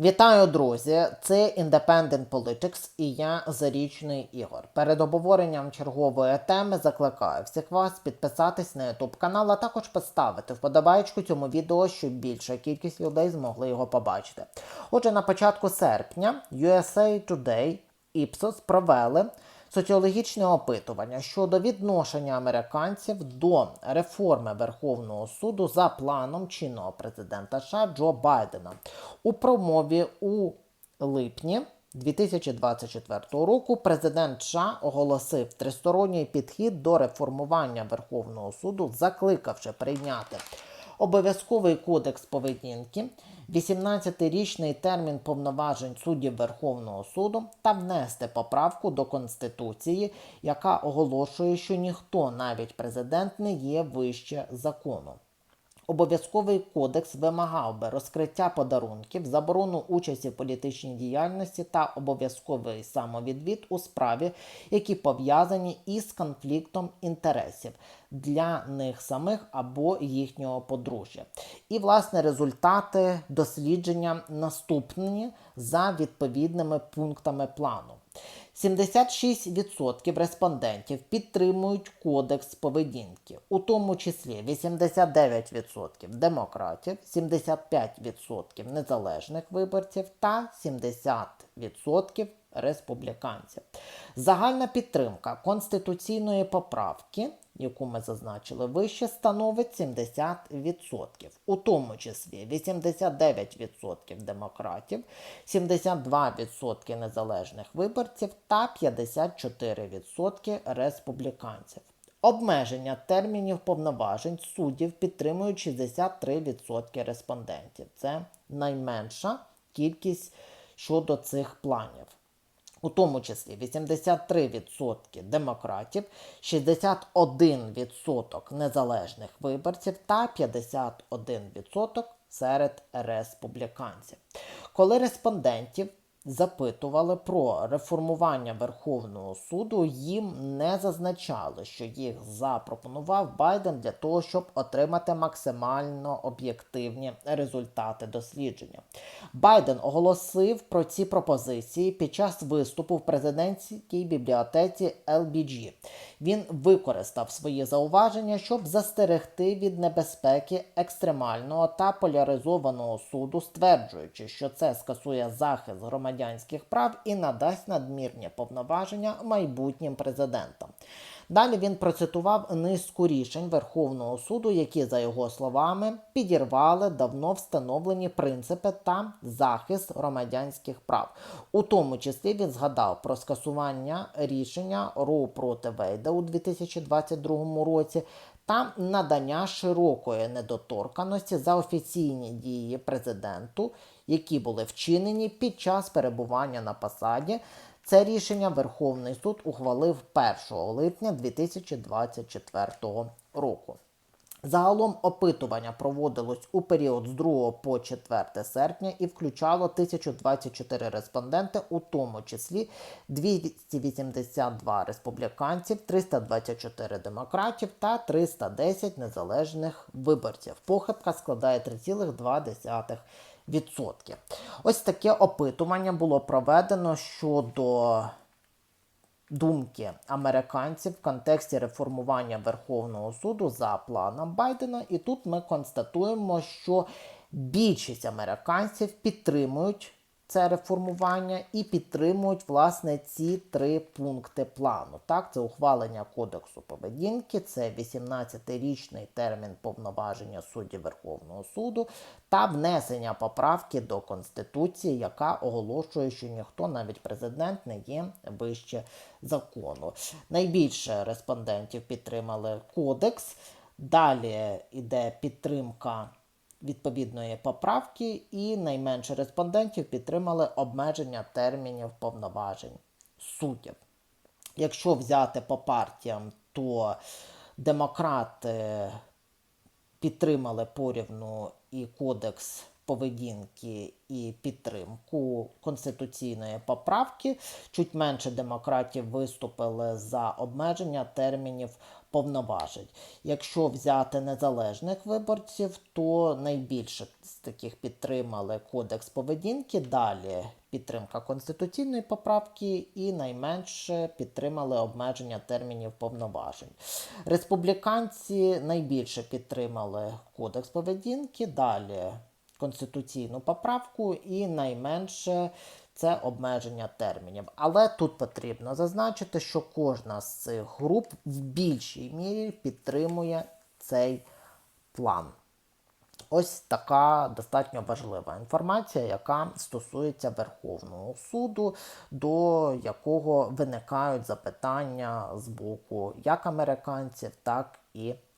Вітаю, друзі! Це Independent Politics і я Зарічний Ігор. Перед обговоренням чергової теми закликаю всіх вас підписатись на YouTube канал, а також поставити вподобайку цьому відео, щоб більша кількість людей змогли його побачити. Отже, на початку серпня USA Today Ipsos провели соціологічне опитування щодо відношення американців до реформи Верховного суду за планом чинного президента США Джо Байдена у промові у липні. 2024 року президент США оголосив тристоронній підхід до реформування Верховного суду, закликавши прийняти обов'язковий кодекс поведінки, 18-річний термін повноважень суддів Верховного суду та внести поправку до Конституції, яка оголошує, що ніхто, навіть президент, не є вище закону. Обов'язковий кодекс вимагав би розкриття подарунків, заборону участі в політичній діяльності та обов'язковий самовідвід у справі, які пов'язані із конфліктом інтересів для них самих або їхнього подружжя. І, власне, результати дослідження наступні за відповідними пунктами плану. 76% респондентів підтримують кодекс поведінки, у тому числі 89% демократів, 75% незалежних виборців та 70% республіканців. Загальна підтримка конституційної поправки, яку ми зазначили вище, становить 70%, у тому числі 89% демократів, 72% незалежних виборців та 54% республіканців. Обмеження термінів повноважень суддів підтримують 63% респондентів. Це найменша кількість щодо цих планів. У тому числі 83% демократів, 61% незалежних виборців та 51% серед республіканців. Коли респондентів запитували про реформування Верховного суду, їм не зазначали, що їх запропонував Байден для того, щоб отримати максимально об'єктивні результати дослідження. Байден оголосив про ці пропозиції під час виступу в президентській бібліотеці LBG. Він використав свої зауваження, щоб застерегти від небезпеки екстремального та поляризованого суду, стверджуючи, що це скасує захист громадянських прав і надасть надмірні повноваження майбутнім президентам. Далі він процитував низку рішень Верховного суду, які, за його словами, підірвали давно встановлені принципи та захист громадянських прав. У тому числі він згадав про скасування рішення Роу проти Вейда у 2022 році. Та надання широкої недоторканості за офіційні дії президенту, які були вчинені під час перебування на посаді, це рішення Верховний суд ухвалив 1 липня 2024 року. Загалом опитування проводилось у період з 2 по 4 серпня і включало 1024 респонденти, у тому числі 282 республіканців, 324 демократів та 310 незалежних виборців. Похибка складає 3,2%. Відсотки. Ось таке опитування було проведено щодо думки американців в контексті реформування Верховного суду за планом Байдена. І тут ми констатуємо, що більшість американців підтримують це реформування і підтримують власне ці три пункти плану. Так, це ухвалення кодексу поведінки, це 18-річний термін повноваження суддів Верховного суду та внесення поправки до Конституції, яка оголошує, що ніхто, навіть президент, не є вище закону. Найбільше респондентів підтримали кодекс. Далі йде підтримка відповідної поправки, і найменше респондентів підтримали обмеження термінів повноважень суддів. Якщо взяти по партіям, то демократи підтримали порівну і кодекс поведінки і підтримку конституційної поправки. Чуть менше демократів виступили за обмеження термінів повноважень. Якщо взяти незалежних виборців, то найбільше з таких підтримали кодекс поведінки. Далі підтримка конституційної поправки і найменше підтримали обмеження термінів повноважень. Республіканці найбільше підтримали кодекс поведінки, далі конституційну поправку і найменше це обмеження термінів. Але тут потрібно зазначити, що кожна з цих груп в більшій мірі підтримує цей план. Ось така достатньо важлива інформація, яка стосується Верховного суду, до якого виникають запитання з боку як американців, так і